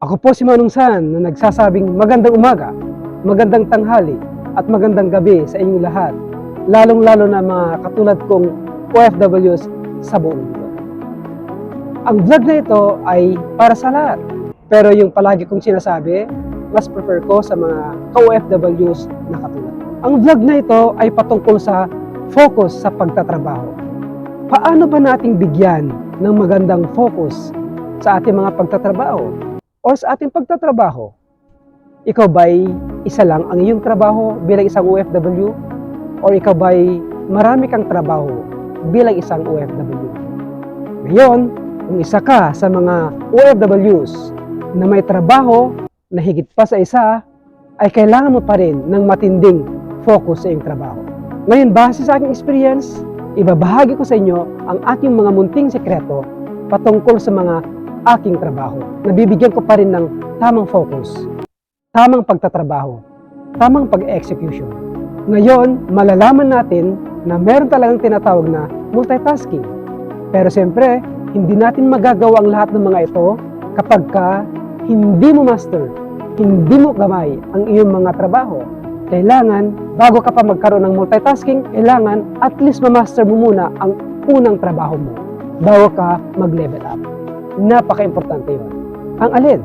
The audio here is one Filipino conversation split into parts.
Ako po si Manong San na nagsasabing magandang umaga, magandang tanghali, at magandang gabi sa inyong lahat. Lalong-lalo na mga katulad kong OFWs sa buong mundo. Ang vlog na ito ay para sa lahat. Pero yung palagi kong sinasabi, mas prefer ko sa mga ka-OFWs na katulad. Ang vlog na ito ay patungkol sa focus sa pagtatrabaho. Paano ba nating bigyan ng magandang focus sa ating mga pagtatrabaho o sa ating pagtatrabaho? Ikaw ba'y isa lang ang iyong trabaho bilang isang OFW? O ikaw ba'y marami kang trabaho bilang isang OFW? Ngayon, kung isa ka sa mga OFWs na may trabaho na higit pa sa isa, ay kailangan mo pa rin ng matinding focus sa iyong trabaho. Ngayon, base sa aking experience, ibabahagi ko sa inyo ang aking mga munting sekreto patungkol sa mga aking trabaho. Nabibigyan ko pa rin ng tamang focus, tamang pagtatrabaho, tamang pag-execution. Ngayon, malalaman natin na meron talagang tinatawag na multitasking. Pero siyempre, hindi natin magagawa ang lahat ng mga ito kapag ka hindi mo master, hindi mo gamay ang iyong mga trabaho. Kailangan, bago ka pa magkaroon ng multitasking, kailangan at least ma-master mo muna ang unang trabaho mo bago ka mag-level up. Napaka-importante yun. Ang alin?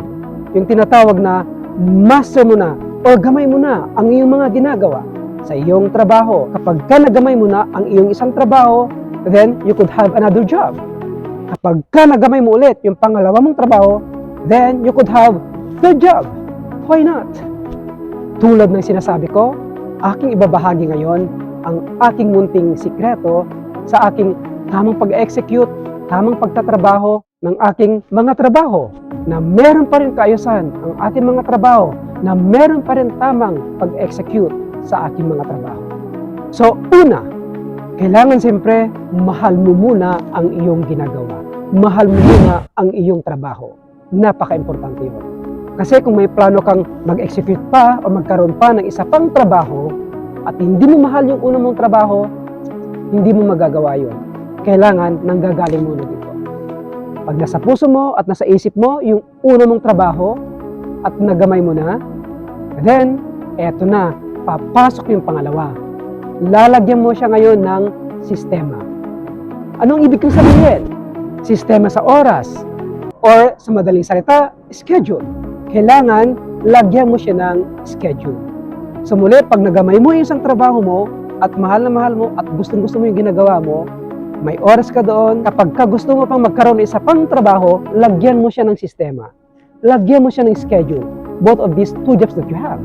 Yung tinatawag na master mo na o gamay mo na ang iyong mga ginagawa sa iyong trabaho. Kapag ka nagamay mo na ang iyong isang trabaho, then you could have another job. Kapag ka nagamay mo ulit yung pangalawa mong trabaho, then you could have third job. Why not? Tulad ng sinasabi ko, aking ibabahagi ngayon ang aking munting sikreto sa aking tamang pag-execute, tamang pagtatrabaho ng aking mga trabaho na meron pa rin kaayusan ang ating mga trabaho na meron pa rin tamang pag-execute sa aking mga trabaho. So, una, kailangan siyempre mahal mo muna ang iyong ginagawa. Mahal mo muna ang iyong trabaho. Napaka-importante yun. Kasi kung may plano kang mag-execute pa o magkaroon pa ng isa pang trabaho at hindi mo mahal yung una mong trabaho, hindi mo magagawa yun. Kailangan nanggagaling muna dito. Pag nasa puso mo at nasa isip mo yung una mong trabaho at nagamay mo na, then, eto na, papasok yung pangalawa. Lalagyan mo siya ngayon ng sistema. Anong ibig kong sabihin? Sistema sa oras or sa madaling salita, schedule. Kailangan lagyan mo siya ng schedule. So muli, pag nagamay mo yung isang trabaho mo at mahal na mahal mo at gustong gusto mo yung ginagawa mo, may oras ka doon. Kapag ka gusto mo pang magkaroon ng isa pang trabaho, lagyan mo siya ng sistema. Lagyan mo siya ng schedule. Both of these two jobs that you have.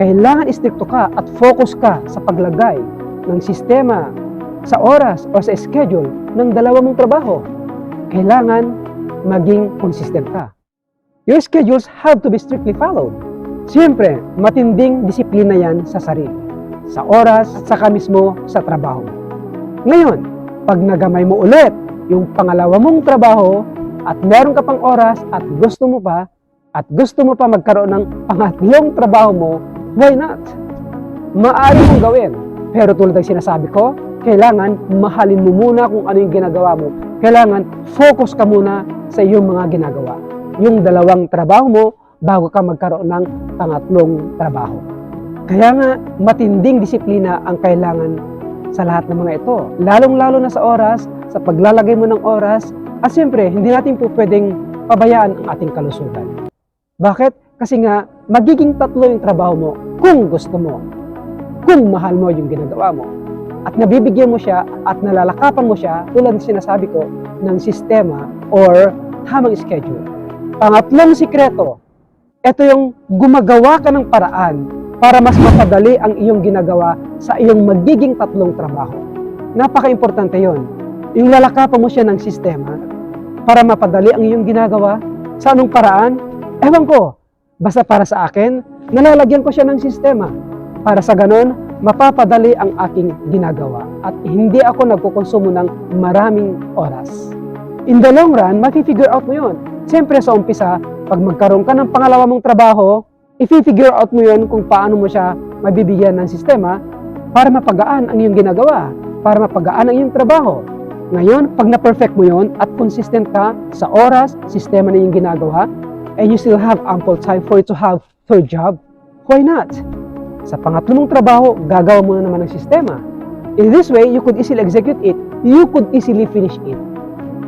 Kailangan istrikto ka at focus ka sa paglagay ng sistema sa oras o sa schedule ng dalawa mong trabaho. Kailangan maging consistent ka. Your schedules have to be strictly followed. Siyempre, matinding disiplina yan sa sarili, sa oras at saka mismo sa trabaho. Ngayon, pag nagamay mo ulit yung pangalawa mong trabaho at meron ka pang oras at gusto mo pa, at gusto mo pa magkaroon ng pangatlong trabaho mo, why not? Maaari mong gawin. Pero tulad ng sinasabi ko, kailangan mahalin mo muna kung ano yung ginagawa mo. Kailangan focus ka muna sa iyong mga ginagawa. Yung dalawang trabaho mo bago ka magkaroon ng pangatlong trabaho. Kaya nga, matinding disiplina ang kailangan sa lahat ng mga ito. Lalong-lalo na sa oras, sa paglalagay mo ng oras, at siyempre, hindi natin po pwedeng pabayaan ang ating kalusugan. Bakit? Kasi nga, magiging tatlo yung trabaho mo kung gusto mo. Kung mahal mo yung ginagawa mo. At nabibigyan mo siya at nalalakapan mo siya tulad sinasabi ko ng sistema or tamang schedule. Pangatlong sikreto, ito yung gumagawa ka ng paraan para mas mapadali ang iyong ginagawa sa iyong magiging tatlong trabaho. Napaka-importante yon. Yung lalakapan mo siya ng sistema para mapadali ang iyong ginagawa. Sa anong paraan? Ewan ko. Basta para sa akin, nalalagyan ko siya ng sistema. Para sa ganon, mapapadali ang aking ginagawa at hindi ako nagkukonsumo ng maraming oras. In the long run, maki-figure out mo yun. Siyempre sa umpisa, pag magkaroon ka ng pangalawa mong trabaho, i-figure out mo yun kung paano mo siya mabibigyan ng sistema para mapagaan ang iyong ginagawa, para mapagaan ang iyong trabaho. Ngayon, pag na-perfect mo yun at consistent ka sa oras, sistema na iyong ginagawa, and you still have ample time for you to have third job, why not? Sa pangatlo mong trabaho, gagawa mo na naman ng sistema. In this way, you could easily execute it, you could easily finish it.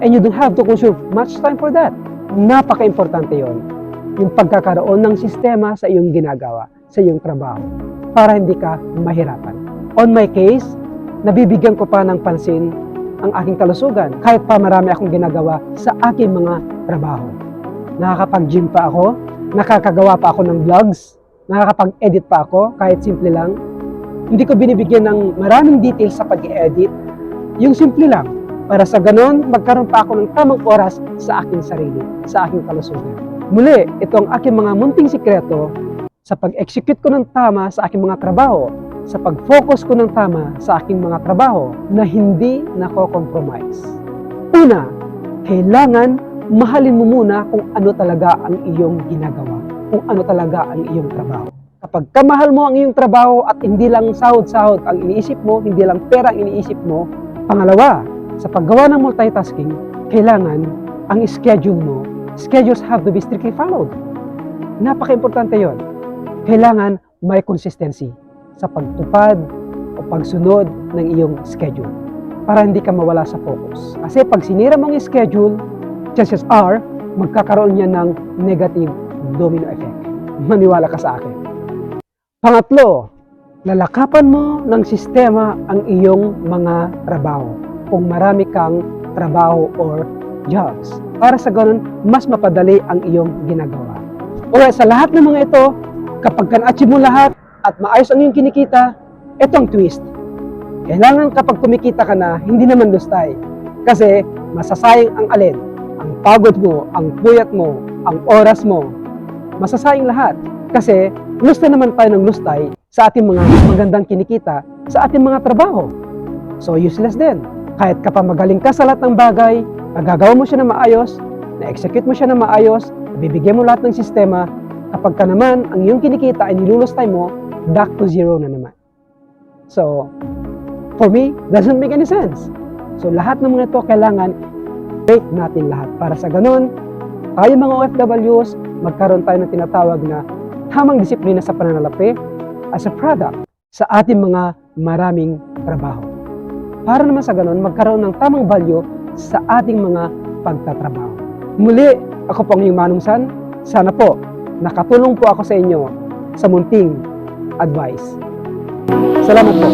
And you don't have to consume much time for that. Napaka-importante yon yung pagkakaroon ng sistema sa iyong ginagawa, sa iyong trabaho, para hindi ka mahirapan. On my case, nabibigyan ko pa ng pansin ang aking kalusugan kahit pa marami akong ginagawa sa aking mga trabaho. Nakakapag-gym pa ako, nakakagawa pa ako ng vlogs, nakakapag-edit pa ako kahit simple lang. Hindi ko binibigyan ng maraming details sa pag-edit, yung simple lang, para sa ganon, magkaroon pa ako ng tamang oras sa aking sarili, sa aking kalusugan. Muli, ito ang aking mga munting sikreto sa pag-execute ko ng tama sa aking mga trabaho, sa pag-focus ko ng tama sa aking mga trabaho na hindi nako-compromise. Una, kailangan mahalin mo muna kung ano talaga ang iyong ginagawa, kung ano talaga ang iyong trabaho. Kapag kamahal mo ang iyong trabaho at hindi lang sahod-sahod ang iniisip mo, hindi lang pera ang iniisip mo, pangalawa, sa paggawa ng multitasking, kailangan ang schedule mo, schedules have to be strictly followed. Napaka-importante yon. Kailangan may consistency sa pagtupad o pagsunod ng iyong schedule para hindi ka mawala sa focus. Kasi pag sinira mo ang schedule, chances are, magkakaroon niya ng negative domino effect. Maniwala ka sa akin. Pangatlo, lalakapan mo ng sistema ang iyong mga trabaho. Kung marami kang trabaho or jobs. Para sa ganun, mas mapadali ang iyong ginagawa. O sa lahat ng mga ito, kapag ka-achieve mo lahat at maayos ang iyong kinikita, ito ang twist. Kailangan kapag kumikita ka na, hindi naman lustay. Kasi masasayang ang alin. Ang pagod mo, ang puyat mo, ang oras mo. Masasayang lahat. Kasi lustay naman tayo ng lustay sa ating mga magandang kinikita sa ating mga trabaho. So useless din. Kahit ka pa magaling ka sa lahat ng bagay, nagagawa mo siya na maayos, na-execute mo siya na maayos, bibigyan mo lahat ng sistema, kapag ka naman ang iyong kinikita ay nilulustay mo, back to zero na naman. So, for me, doesn't make any sense. So, lahat ng mga ito kailangan break natin lahat. Para sa ganun, tayo mga OFWs, magkaroon tayo ng tinatawag na tamang disiplina sa pananalapi as a product sa ating mga maraming trabaho. Para naman sa ganun, magkaroon ng tamang value sa ating mga pagtatrabaho. Muli, ako po ang iyong manungsan. Sana po, nakatulong po ako sa inyo sa munting advice. Salamat po.